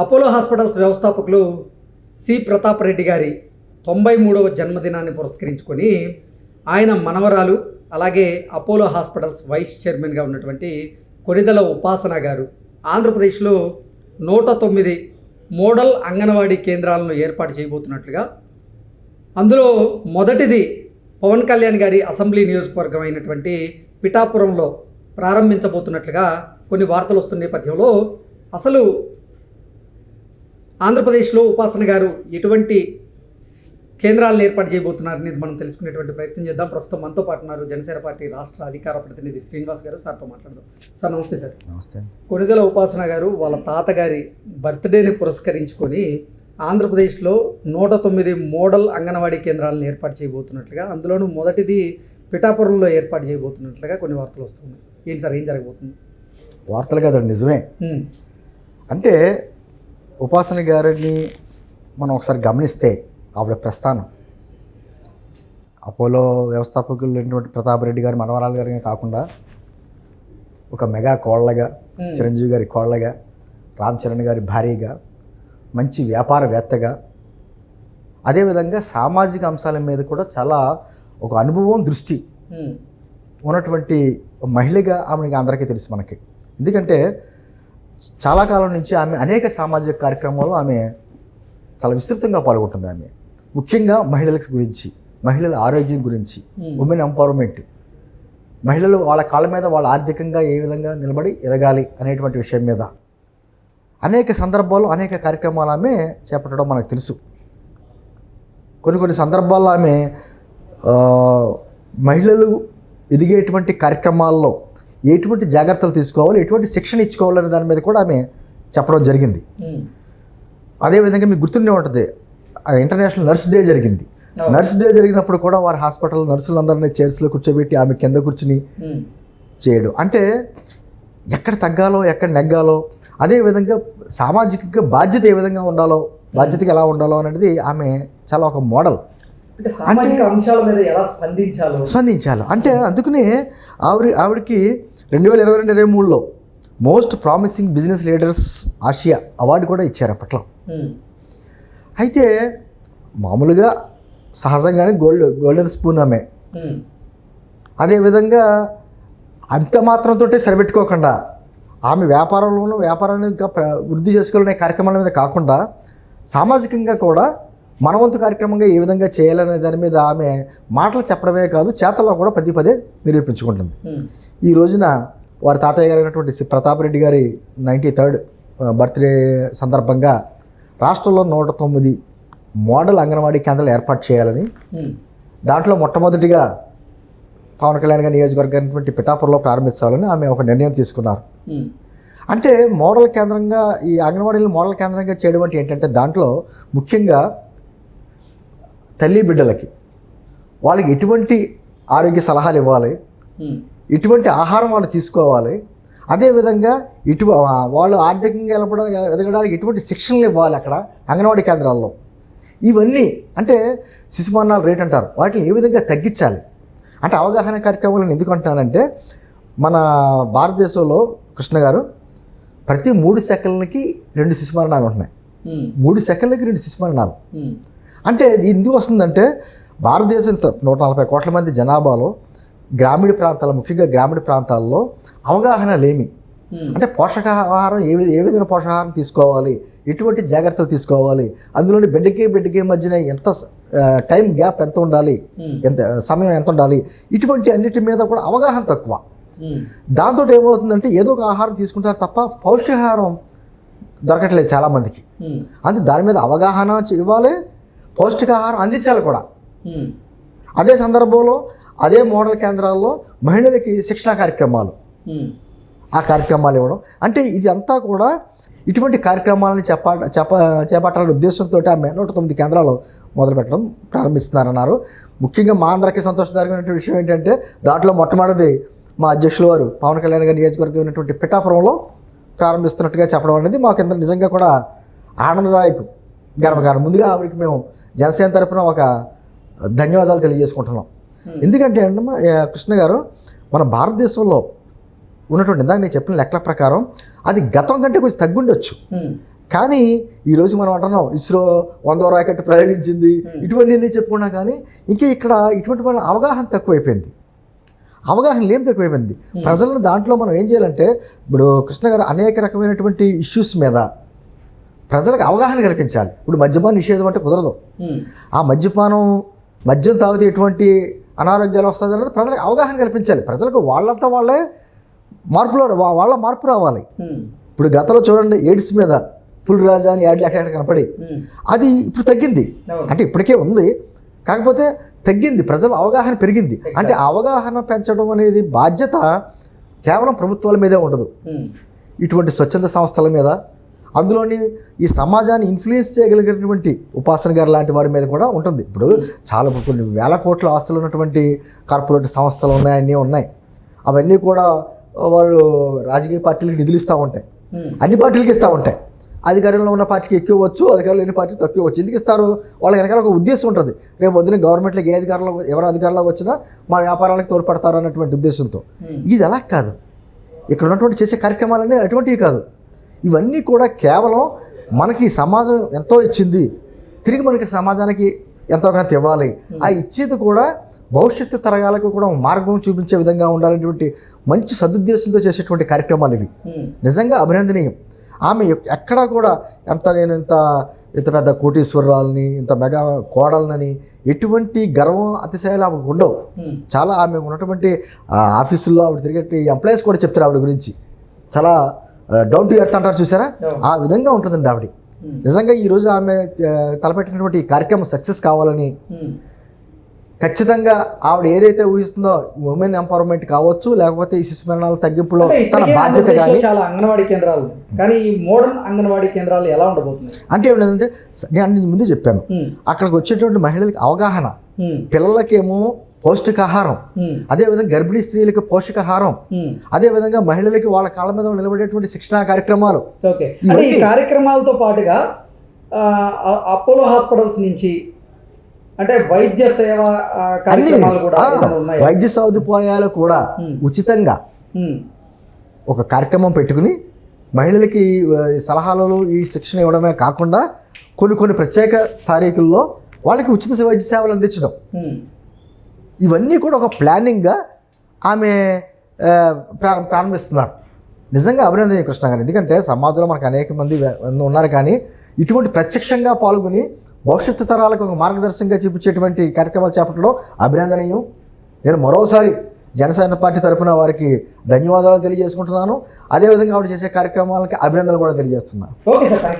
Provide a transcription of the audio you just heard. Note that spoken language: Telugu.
అపోలో హాస్పిటల్స్ వ్యవస్థాపకులు సి. ప్రతాప్ రెడ్డి గారి తొంభై మూడవ జన్మదినాన్ని పురస్కరించుకొని ఆయన మనవరాలు అలాగే అపోలో హాస్పిటల్స్ వైస్ చైర్మన్గా ఉన్నటువంటి కొనిదల ఉపాసన గారు ఆంధ్రప్రదేశ్లో నూట తొమ్మిది మోడల్ అంగన్వాడీ కేంద్రాలను ఏర్పాటు చేయబోతున్నట్లుగా అందులో మొదటిది పవన్ కళ్యాణ్ గారి అసెంబ్లీ నియోజకవర్గం అయినటువంటి పిఠాపురంలో ప్రారంభించబోతున్నట్లుగా కొన్ని వార్తలు వస్తున్న నేపథ్యంలో అసలు ఆంధ్రప్రదేశ్లో ఉపాసన గారు ఎటువంటి కేంద్రాలను ఏర్పాటు చేయబోతున్నారు అనేది మనం తెలుసుకునేటువంటి ప్రయత్నం చేద్దాం. ప్రస్తుతం మనతో పాటు ఉన్నారు జనసేన పార్టీ రాష్ట్ర అధికార ప్రతినిధి శ్రీనివాస్ గారు. సార్తో మాట్లాడదాం. సార్ నమస్తే సార్. నమస్తే అండి. కొనిదెల ఉపాసన గారు వాళ్ళ తాతగారి బర్త్డేని పురస్కరించుకొని ఆంధ్రప్రదేశ్లో నూట తొమ్మిది మోడల్ అంగన్వాడీ కేంద్రాలను ఏర్పాటు చేయబోతున్నట్లుగా అందులోనూ మొదటిది పిఠాపురంలో ఏర్పాటు చేయబోతున్నట్లుగా కొన్ని వార్తలు వస్తున్నాయి. ఏంటి సార్ ఏం జరగబోతుంది? వార్తలు కదండి నిజమే. అంటే ఉపాసన గారిని మనం ఒకసారి గమనిస్తే ఆవిడ ప్రస్థానం. అపోలో వ్యవస్థాపకులు అయినటువంటి ప్రతాప్ రెడ్డి గారి మనవరాలు గారిగా కాకుండా ఒక మెగా కోళ్ళగా. చిరంజీవి గారి కోళ్ళగా రామ్ చరణ్ గారి భార్యగా మంచి వ్యాపారవేత్తగా అదేవిధంగా సామాజిక అంశాల మీద కూడా చాలా ఒక అనుభవం దృష్టి ఉన్నటువంటి మహిళగా ఆమెకి అందరికీ తెలుసు మనకి. ఎందుకంటే చాలా కాలం నుంచి ఆమె అనేక సామాజిక కార్యక్రమాల్లో ఆమె చాలా విస్తృతంగా పాల్గొంటుంది ఆమె. ముఖ్యంగా మహిళల గురించి మహిళల ఆరోగ్యం గురించి Hmm. ఉమెన్ ఎంపవర్మెంట్ మహిళలు వాళ్ళ కాళ్ళ మీద వాళ్ళ ఆర్థికంగా ఏ విధంగా నిలబడి ఎదగాలి అనేటువంటి విషయం మీద అనేక సందర్భాల్లో అనేక కార్యక్రమాలు ఆమె చేపట్టడం మనకు తెలుసు. కొన్ని కొన్ని సందర్భాల్లో ఆమె మహిళలు ఎదిగేటువంటి కార్యక్రమాల్లో ఎటువంటి జాగ్రత్తలు తీసుకోవాలి ఎటువంటి శిక్షణ ఇచ్చుకోవాలనే దాని మీద కూడా ఆమె చెప్పడం జరిగింది. అదేవిధంగా మీకు గుర్తుండే ఉంటుంది ఆ ఇంటర్నేషనల్ నర్స్ డే జరిగింది. నర్స్ డే జరిగినప్పుడు కూడా వారి హాస్పిటల్ నర్సులందరినీ చైర్స్లో కూర్చోబెట్టి ఆమె కింద కూర్చుని చేయడం. అంటే ఎక్కడ తగ్గాలో ఎక్కడ నెగ్గాలో అదేవిధంగా సామాజికంగా బాధ్యత ఏ విధంగా ఉండాలో బాధ్యతగా ఎలా ఉండాలో అనేది ఆమె చాలా ఒక మోడల్. అంటే సామాజిక అంశాల మీద ఎలా స్పందించాలో? స్పందించాలి. అంటే అందుకనే ఆవిడ ఆవిడకి రెండు వేల ఇరవై రెండు ఇరవై మూడులో most promising business leaders Asia award కూడా ఇచ్చారు అప్పట్లో. అయితే మామూలుగా సహజంగానే గోల్డ్ గోల్డెన్ స్పూన్ ఆమె. అదేవిధంగా అంత మాత్రంతో సరిపెట్టుకోకుండా ఆమె వ్యాపారంలోనూ వ్యాపారాన్ని ఇంకా వృద్ధి చేసుకోవాలనే కార్యక్రమాల మీద కాకుండా సామాజికంగా కూడా మనవంతు కార్యక్రమంగా ఏ విధంగా చేయాలనే దాని మీద ఆమె మాటలు చెప్పడమే కాదు చేతల్లో కూడా పదే పదే నిరూపించుకుంటుంది. ఉమ్, ఈ రోజున వారి తాతయ్య గారు అయినటువంటి శ్రీ ప్రతాప్ రెడ్డి గారి నైంటీ థర్డ్ బర్త్డే సందర్భంగా రాష్ట్రంలో నూట తొమ్మిది మోడల్ అంగన్వాడీ కేంద్రాలు ఏర్పాటు చేయాలని ఉమ్, దాంట్లో మొట్టమొదటిగా పవన్ కళ్యాణ్ గారి నియోజకవర్గమైనటువంటి పిఠాపురంలో ప్రారంభించాలని ఆమె ఒక నిర్ణయం తీసుకున్నారు. ఉమ్, అంటే మోడల్ కేంద్రంగా ఈ అంగన్వాడీలను మోడల్ కేంద్రంగా చేయడం అంటే ఏంటంటే దాంట్లో ముఖ్యంగా తల్లి బిడ్డలకి వాళ్ళకి ఎటువంటి ఆరోగ్య సలహాలు ఇవ్వాలి? ఎటువంటి ఆహారం వాళ్ళు తీసుకోవాలి? అదేవిధంగా ఇటు వాళ్ళు ఆర్థికంగా ఎలపడం ఎదగడానికి ఎటువంటి శిక్షణలు ఇవ్వాలి అక్కడ అంగన్వాడీ కేంద్రాల్లో? ఇవన్నీ అంటే శిశుమరణాల రేట్ అంటారు. వాటిని ఏ విధంగా తగ్గించాలి? అంటే అవగాహన కార్యక్రమాలను ఎందుకు అంటానంటే మన భారతదేశంలో కృష్ణ గారు ప్రతి మూడు సెకండ్లకి రెండు శిశుమరణాలు ఉంటున్నాయి. ఉమ్, మూడు సెకండ్లకి రెండు శిశుమరణాలు. ఉమ్, అంటే ఎందుకు వస్తుందంటే భారతదేశం నూట నలభై కోట్ల మంది జనాభాలో గ్రామీణ ప్రాంతాలు ముఖ్యంగా గ్రామీణ ప్రాంతాల్లో అవగాహన లేమి. ఉమ్, అంటే పోషకాహారం ఏ ఏ విధమైన పోషకాహారం తీసుకోవాలి? ఎటువంటి జాగ్రత్తలు తీసుకోవాలి? అందులోని బిడ్డకి బిడ్డకి మధ్యన ఎంత టైం గ్యాప్ ఎంత ఉండాలి? ఉమ్, ఎంత సమయం ఎంత ఉండాలి? ఇటువంటి అన్నిటి మీద కూడా అవగాహన తక్కువ. ఉమ్, దాంతో ఏమవుతుందంటే ఏదో ఒక ఆహారం తీసుకుంటారు తప్ప పౌష్టికాహారం దొరకట్లేదు చాలామందికి. అందుకే దాని మీద అవగాహన ఇవ్వాలి పౌష్టికాహారం అందించాలి కూడా. అదే సందర్భంలో అదే మోడల్ కేంద్రాల్లో మహిళలకి శిక్షణా కార్యక్రమాలు. ఆ కార్యక్రమాలు ఇవ్వడం. అంటే ఇది అంతా కూడా ఇటువంటి కార్యక్రమాలను చెప్ప చెప్ప చేపట్టాలనే ఉద్దేశంతో ఆమె నూట తొమ్మిది కేంద్రాలు మొదలుపెట్టడం ప్రారంభిస్తున్నారన్నారు. ముఖ్యంగా మా అందరికీ సంతోషదాయకమైన విషయం ఏంటంటే దాంట్లో మొట్టమొదటిది మా అధ్యక్షుల వారు పవన్ కళ్యాణ్ గారి నియోజకవర్గం అయినటువంటి పిఠాపురంలో ప్రారంభిస్తున్నట్టుగా చెప్పడం అనేది మాకు ఎంత నిజంగా కూడా ఆనందదాయకం. గర్వకారం ముందుగా ఆవిడకి మేము జనసేన తరపున ఒక ధన్యవాదాలు తెలియజేసుకుంటున్నాం. ఎందుకంటే అండి కృష్ణ గారు మన భారతదేశంలో ఉన్నటువంటి ఇందాక నేను చెప్పిన లెక్కల ప్రకారం అది గతం కంటే కొంచెం తగ్గుండొచ్చు. కానీ ఈరోజు మనం అంటున్నాం ఇస్రో వందో రాకెట్ ప్రయోగించింది ఇటువంటివన్నీ చెప్పుకున్నా కానీ ఇంకా ఇక్కడ ఇటువంటి వాళ్ళ అవగాహన తక్కువైపోయింది. అవగాహన లేం తక్కువైపోయింది. ప్రజలను దాంట్లో మనం ఏం చేయాలంటే ఇప్పుడు కృష్ణ గారు అనేక రకమైనటువంటి ఇష్యూస్ మీద ప్రజలకు అవగాహన కల్పించాలి. ఇప్పుడు మద్యపాన నిషేధం అంటే కుదరదు. ఆ మద్యపానం మద్యం తాగితే ఎటువంటి అనారోగ్యాలు వస్తుంది అన్నది ప్రజలకు అవగాహన కల్పించాలి. ప్రజలకు వాళ్ళంతా వాళ్ళే మార్పులో వాళ్ళ మార్పు రావాలి. ఇప్పుడు గతంలో చూడండి ఎయిడ్స్ మీద పుల్ రాజా అని యాడ్లు ఎక్కడ కనపడి అది ఇప్పుడు తగ్గింది. అంటే ఇప్పటికే ఉంది. కాకపోతే తగ్గింది ప్రజల అవగాహన పెరిగింది. అంటే అవగాహన పెంచడం అనేది బాధ్యత కేవలం ప్రభుత్వాల మీదే ఉండదు. ఇటువంటి స్వచ్ఛంద సంస్థల మీద అందులోని ఈ సమాజాన్ని ఇన్ఫ్లుయెన్స్ చేయగలిగినటువంటి ఉపాసన గారు లాంటి వారి మీద కూడా ఉంటుంది. ఇప్పుడు చాలా కొన్ని వేల కోట్ల ఆస్తులు ఉన్నటువంటి కార్పొరేట్ సంస్థలు ఉన్నాయి అన్నీ ఉన్నాయి. అవన్నీ కూడా వాళ్ళు రాజకీయ పార్టీలకు నిధులు ఇస్తూ ఉంటాయి. అన్ని పార్టీలకి ఇస్తూ ఉంటాయి. అధికారంలో ఉన్న పార్టీకి ఎక్కువ వచ్చు అధికారులు లేని పార్టీ తక్కువ వచ్చు. ఎందుకు ఇస్తారు? వాళ్ళ వెనకాల ఒక ఉద్దేశం ఉంటుంది. రేపు పొద్దున గవర్నమెంట్లోకి ఏ అధికారంలో ఎవరు అధికారంలోకి వచ్చినా మా వ్యాపారాలకు తోడ్పడతారు అన్నటువంటి ఉద్దేశంతో. ఇది అలా కాదు. ఇక్కడ ఉన్నటువంటి చేసే కార్యక్రమాలన్నీ అటువంటివి కాదు. ఇవన్నీ కూడా కేవలం మనకి సమాజం ఎంతో ఇచ్చింది. తిరిగి మనకి సమాజానికి ఎంతో కొంత ఇవ్వాలి. ఆ ఇచ్చేది కూడా భవిష్యత్తు తరగాలకు కూడా మార్గం చూపించే విధంగా ఉండాలనేటువంటి మంచి సదుద్దేశంతో చేసేటువంటి కార్యక్రమాలు ఇవి. నిజంగా అభినందనీయం. ఆమె ఎక్- ఎక్కడా కూడా ఎంత నేను ఇంత ఇంత పెద్ద కోటీశ్వరరాలని ఇంత మెగా కోడలనని ఎటువంటి గర్వం అతిశయాలు ఆమెకు ఉండవు. చాలా ఆమె ఉన్నటువంటి ఆఫీసుల్లో ఆవిడ తిరిగే ఎంప్లాయీస్ కూడా చెప్తారు ఆవిడ గురించి. చాలా డౌన్ టు ఎర్త్ అంటారు చూసారా. ఆ విధంగా ఉంటుందండి ఆవిడ. ఉమ్, నిజంగా ఈరోజు ఆమె తలపెట్టినటువంటి ఈ కార్యక్రమం సక్సెస్ కావాలని ఉమ్, ఖచ్చితంగా ఆవిడ ఏదైతే ఊహిస్తుందో ఉమెన్ ఎంపవర్మెంట్ కావచ్చు లేకపోతే ఈ శిశు మరణాల తగ్గింపులో తన బాధ్యత కానీ చాలా అంగన్వాడీ కేంద్రాలు. కానీ ఈ మోడర్న్ అంగన్వాడీ కేంద్రాలు ఎలా ఉండబోతున్నాయి? అంటే ఏమిటంటే నేను ముందు చెప్పాను. ఉమ్, అక్కడికి వచ్చేటువంటి మహిళలకు అవగాహన. పిల్లలకేమో పౌష్టికాహారం. అదేవిధంగా గర్భిణీ స్త్రీలకు పోషకాహారం. అదేవిధంగా మహిళలకి వాళ్ళ కాళ్ళ మీద నిలబడేటువంటి శిక్షణా కార్యక్రమాలు. ఈ కార్యక్రమాలతో పాటుగా అపోలో హాస్పిటల్స్ నుంచి అంటే వైద్య సేవ కార్యక్రమాలు కూడా వైద్య సదుపాయాలు కూడా. ఉచితంగా ఒక కార్యక్రమం పెట్టుకుని మహిళలకి ఆ, ఈ సలహాలు ఈ శిక్షణ ఇవ్వడమే కాకుండా కొన్ని కొన్ని ప్రత్యేక తారీఖుల్లో వాళ్ళకి ఉచిత వైద్య సేవలు అందించడం. ఇవన్నీ కూడా ఒక ప్లానింగ్గా ఆమె ప్రా- ప్రారంభిస్తున్నారు. నిజంగా అభినందనీయ కృష్ణ గారు. ఎందుకంటే సమాజంలో మనకు అనేక మంది ఉన్నారు కానీ ఇటువంటి ప్రత్యక్షంగా పాల్గొని భవిష్యత్తు తరాలకు ఒక మార్గదర్శకంగా చూపించేటువంటి కార్యక్రమాలు చేపట్టడం అభినందనీయం. నేను మరోసారి జనసేన పార్టీ తరఫున వారికి ధన్యవాదాలు తెలియజేసుకుంటున్నాను. అదేవిధంగా ఆవిడ చేసే కార్యక్రమాలకి అభినందనలు కూడా తెలియజేస్తున్నాను. Okay sir.